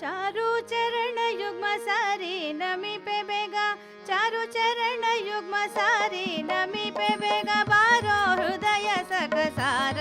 चारु चरण युग्म सारी नमी पे बेगा चारु चरण युग्म सारी नमी पे बेगा बारो हृदय सक सार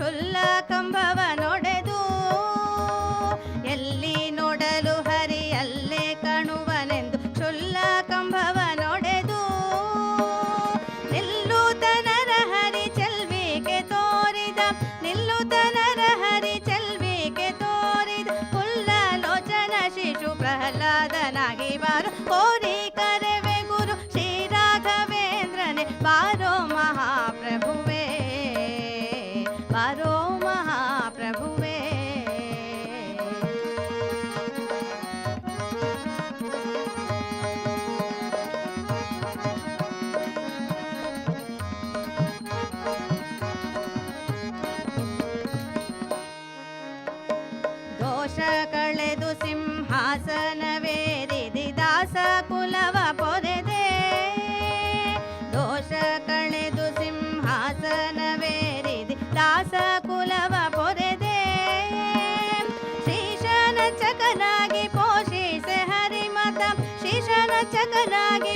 சொல்ல கம்பவன ಕಳೆದು ಸಿಂಹಾಸನವೇರಿದಿ ದಾಸ ಕುಲವ ಪೊರೆದೆ ದೋಷ ಕಳೆದು ಸಿಂಹಾಸನವೇರಿದಿ ದಾಸ ಕುಲವ ಪೊರೆದೆ ಶೀಶನ ಚಕನಾಗಿ ಪೋಷಿಸೆ ಹರಿಮತ ಶೀಶನ ಚಕನಾಗಿ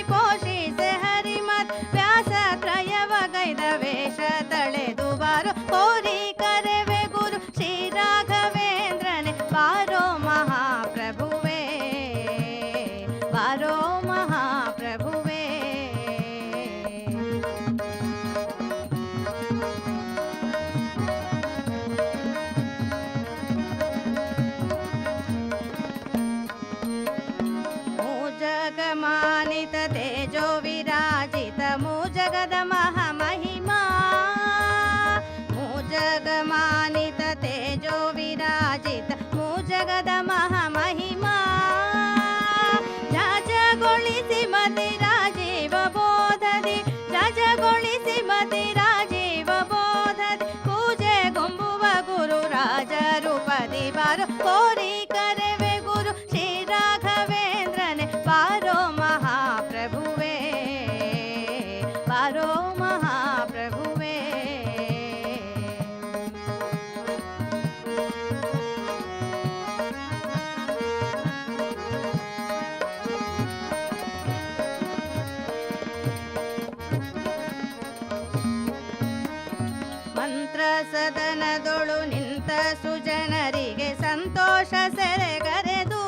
ಸದನದೊಳು ನಿಂತ ಸುಜನರಿಗೆ ಸಂತೋಷ ಸೆರೆಗರೆದು.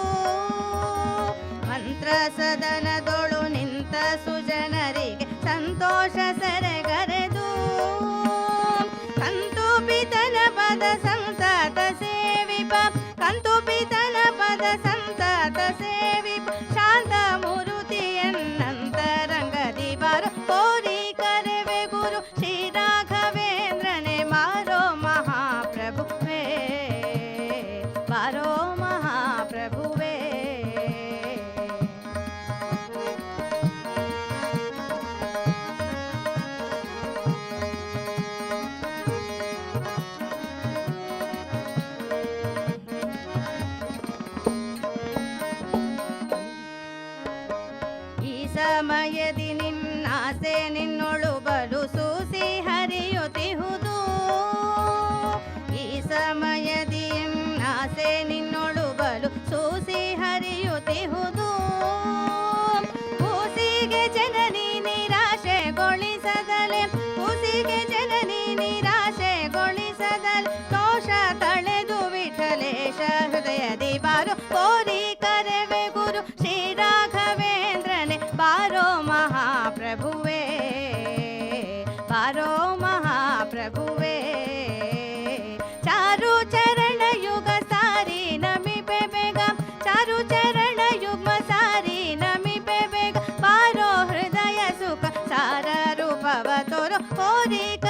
ಮಂತ್ರ ಸದನದೊಳು ನಿಂತ ಸುಜನರಿಗೆ ಸಂತೋಷ ಸೆರೆಗರೆದು. ಕಂತು ಪಿತನ ಪದ ಸಂತತ ಸೇವಿಪ ಕಂತು ಪಿತನ ಪದ ಸಂತತ ಸೇವಿಪ. ಬಾರೋ ಮಹಾಪ್ರಭುವೇ ಈ ಸಮಯದಿ ನಿನ್ನಾಸೆ ನಿನ್ನೊಳು ಬಲು হারে ও দেহ ಹುಸಿಗೆ ಜನನಿ ನಿರಾಶೆಗೊಳಿಸದಲೆ ಹುಸಿಗೆ ಜನನಿ ನಿರಾಶೆಗೊಳಿಸದಲೆ ದೋಷ ತಳೆದು ವಿಠಲೇಶ ಹೃದಯದಿ ಬಾರು ಕೋರಿ ಕರೆವೆ ಗುರು ಶ್ರೀ ರಾಘವೇಂದ್ರನೇ ಬಾರೋ ಮಹಾಪ್ರಭುವೇ ಬಾರೋ ಮಹಾ করে